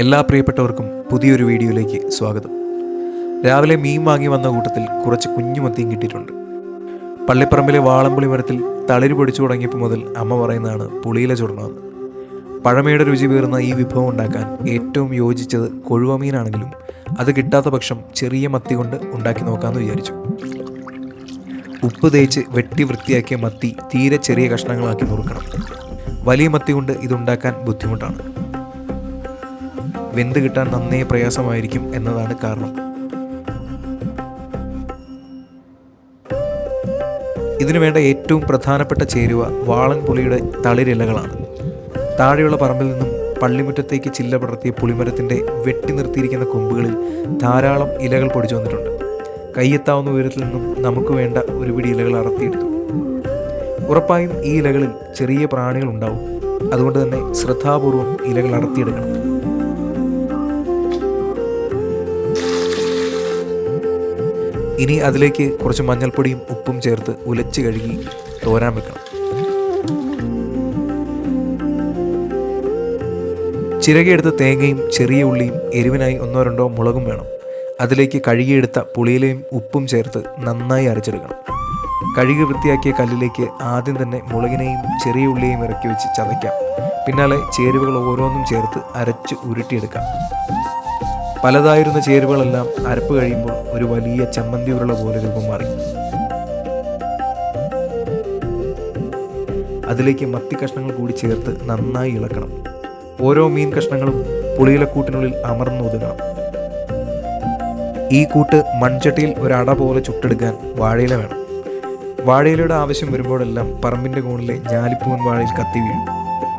എല്ലാ പ്രിയപ്പെട്ടവർക്കും പുതിയൊരു വീഡിയോയിലേക്ക് സ്വാഗതം. രാവിലെ മീൻ വാങ്ങി വന്ന കൂട്ടത്തിൽ കുറച്ച് കുഞ്ഞുമത്തിയും കിട്ടിയിട്ടുണ്ട്. പള്ളിപ്പറമ്പിലെ വാളംപുളി മരത്തിൽ തളിര് പൊടിച്ചു തുടങ്ങിയപ്പോൾ മുതൽ അമ്മ പറയുന്നതാണ് പുളിയില ചുടണമെന്ന്. പഴമയുടെ രുചി പേർന്ന ഈ വിഭവം ഉണ്ടാക്കാൻ ഏറ്റവും യോജിച്ചത് കൊഴുവ മീനാണെങ്കിലും അത് കിട്ടാത്ത പക്ഷം ചെറിയ മത്തി കൊണ്ട് ഉണ്ടാക്കി നോക്കാമെന്ന് വിചാരിച്ചു. ഉപ്പ് തേച്ച് വെട്ടി വൃത്തിയാക്കിയ മത്തി തീരെ ചെറിയ കഷ്ണങ്ങളാക്കി നുറുക്കണം വലിയ മത്തി കൊണ്ട് ഇതുണ്ടാക്കാൻ ബുദ്ധിമുട്ടാണ്. വെന്ത് കിട്ടാൻ നന്നേ പ്രയാസമായിരിക്കും എന്നതാണ് കാരണം. ഇതിനു വേണ്ട ഏറ്റവും പ്രധാനപ്പെട്ട ചേരുവ വാളൻ പുളിയുടെ തളിരിലകളാണ്. താഴെയുള്ള പറമ്പിൽ നിന്നും പള്ളിമുറ്റത്തേക്ക് ചില്ല പടർത്തിയ പുളിമരത്തിന്റെ വെട്ടി നിർത്തിയിരിക്കുന്ന കൊമ്പുകളിൽ ധാരാളം ഇലകൾ പൊടിച്ചു വന്നിട്ടുണ്ട്. കയ്യെത്താവുന്ന ഉയരത്തിൽ നിന്നും നമുക്ക് വേണ്ട ഒരു പിടി ഇലകൾ അറത്തിയെടുത്തു. ഉറപ്പായും ഈ ഇലകളിൽ ചെറിയ പ്രാണികൾ ഉണ്ടാവും അതുകൊണ്ട് തന്നെ ശ്രദ്ധാപൂർവം ഇലകൾ അടർത്തിയെടുക്കണം ഇനി അതിലേക്ക് കുറച്ച് മഞ്ഞൾപ്പൊടിയും ഉപ്പും ചേർത്ത് ഉലച്ച് കഴുകി തോരാൻ വെക്കണം. ചിരകിയെടുത്ത തേങ്ങയും ചെറിയ ഉള്ളിയും എരിവിനായി ഒന്നോ രണ്ടോ മുളകും വേണം. അതിലേക്ക് കഴുകിയെടുത്ത പുളിയിലയും ഉപ്പും ചേർത്ത് നന്നായി അരച്ചെടുക്കണം. കഴുകി വൃത്തിയാക്കിയ കല്ലിലേക്ക് ആദ്യം തന്നെ മുളകിനെയും ചെറിയ ഉള്ളിയെയും ഇറക്കി വെച്ച് ചതയ്ക്കാം. പിന്നാലെ ചേരുവകൾ ഓരോന്നും ചേർത്ത് അരച്ച് ഉരുട്ടിയെടുക്കാം. പലതായിരുന്ന ചേരുവകളെല്ലാം അരപ്പ് കഴിയുമ്പോൾ ഒരു വലിയ ചമ്മന്തി ഉരുള പോലെ രൂപം മാറി. അതിലേക്ക് മത്തി കഷ്ണങ്ങൾ കൂടി ചേർത്ത് നന്നായി ഇളക്കണം. ഓരോ മീൻ കഷ്ണങ്ങളും പുളിയിലക്കൂട്ടിനുള്ളിൽ അമർന്നൊതുങ്ങണം ഈ കൂട്ട് മൺചട്ടിയിൽ ഒരട പോലെ ചുട്ടെടുക്കാൻ വാഴയില വേണം. വാഴയിലയുടെ ആവശ്യം വരുമ്പോഴെല്ലാം പറമ്പിന്റെ കോണിലെ ഞാലിപ്പൂവൻ വാഴയിൽ കത്തി വീഴും.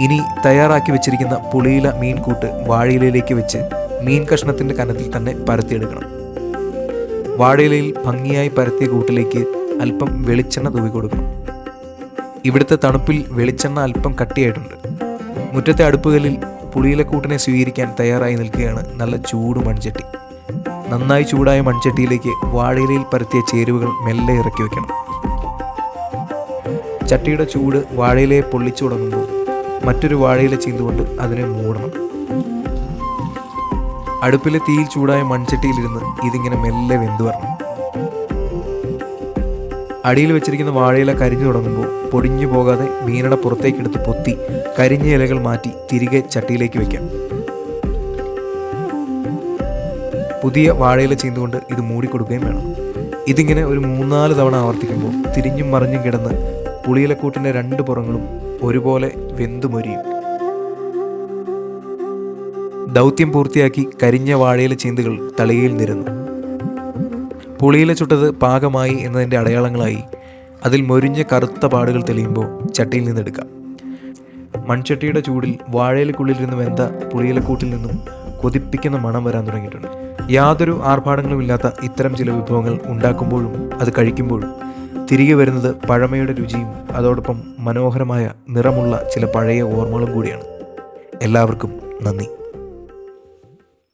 ഇനി തയ്യാറാക്കി വെച്ചിരിക്കുന്ന പുളിയില മീൻ കൂട്ട് വാഴയിലയിലേക്ക് വെച്ച് മീൻ കഷ്ണത്തിന്റെ കനത്തിൽ തന്നെ പരത്തിയെടുക്കണം. വാഴയിലയിൽ ഭംഗിയായി പരത്തിയ കൂട്ടിലേക്ക് അല്പം വെളിച്ചെണ്ണ തൂവി കൊടുക്കണം. ഇവിടുത്തെ തണുപ്പിൽ വെളിച്ചെണ്ണ അല്പം കട്ടിയായിട്ടുണ്ട്. മുറ്റത്തെ അടുപ്പുകളിൽ പുളിയിലക്കൂട്ടിനെ സ്വീകരിക്കാൻ തയ്യാറായി നിൽക്കുകയാണ് നല്ല ചൂട് മൺചട്ടി. നന്നായി ചൂടായ മൺചട്ടിയിലേക്ക് വാഴയിലയിൽ പരത്തിയ ചേരുവകൾ മെല്ലെ ഇറക്കി വെക്കണം. ചട്ടിയുടെ ചൂട് വാഴയിലയെ പൊള്ളിച്ചു തുടങ്ങുമ്പോൾ മറ്റൊരു വാഴയില ചീന്തുകൊണ്ട് അതിനെ മൂടണം. അടുപ്പിലെ തീയിൽ ചൂടായ മൺചട്ടിയിലിരുന്ന് ഇതിങ്ങനെ മെല്ലെ വെന്തു വരണം. അടിയിൽ വെച്ചിരിക്കുന്ന വാഴയില കരിഞ്ഞു തുടങ്ങുമ്പോൾ പൊടിഞ്ഞു പോകാതെ മീനട പുറത്തേക്കെടുത്ത് പൊത്തി കരിഞ്ഞ ഇലകൾ മാറ്റി തിരികെ ചട്ടിയിലേക്ക് വെക്കാം. പുതിയ വാഴയില ചെയ്തുകൊണ്ട് ഇത് മൂടിക്കൊടുക്കുകയും വേണം. ഇതിങ്ങനെ ഒരു മൂന്നാൽ തവണ ആവർത്തിക്കുമ്പോൾ തിരിഞ്ഞും മറിഞ്ഞും കിടന്ന് പുളിയിലക്കൂട്ടിന്റെ രണ്ട് പുറങ്ങളും ഒരുപോലെ വെന്തുമൊരിയും. ദൗത്യം പൂർത്തിയാക്കി കരിഞ്ഞ വാഴയില ചീന്തുകൾ തളികയിൽ നിരന്നു. പുളിയില ചുട്ടത് പാകമായി എന്നതിന്റെ അടയാളങ്ങളായി അതിൽ മൊരിഞ്ഞ കറുത്ത പാടുകൾ തെളിയുമ്പോൾ ചട്ടിയിൽ നിന്നെടുക്കാം. മൺചട്ടിയുടെ ചൂടിൽ വാഴയിലക്കുള്ളിൽ നിന്ന് വെന്ത പുളിയിലക്കൂട്ടിൽ നിന്നും കൊതിപ്പിക്കുന്ന മണം വരാൻ തുടങ്ങിയിട്ടുണ്ട്. യാതൊരു ആർഭാടങ്ങളുമില്ലാത്ത ഇത്തരം ചില വിഭവങ്ങൾ ഉണ്ടാക്കുമ്പോഴും അത് കഴിക്കുമ്പോഴും തിരികെ വരുന്നത് പഴമയുടെ രുചിയും അതോടൊപ്പം മനോഹരമായ നിറമുള്ള ചില പഴയ ഓർമ്മകളും കൂടിയാണ്. എല്ലാവർക്കും നന്ദി.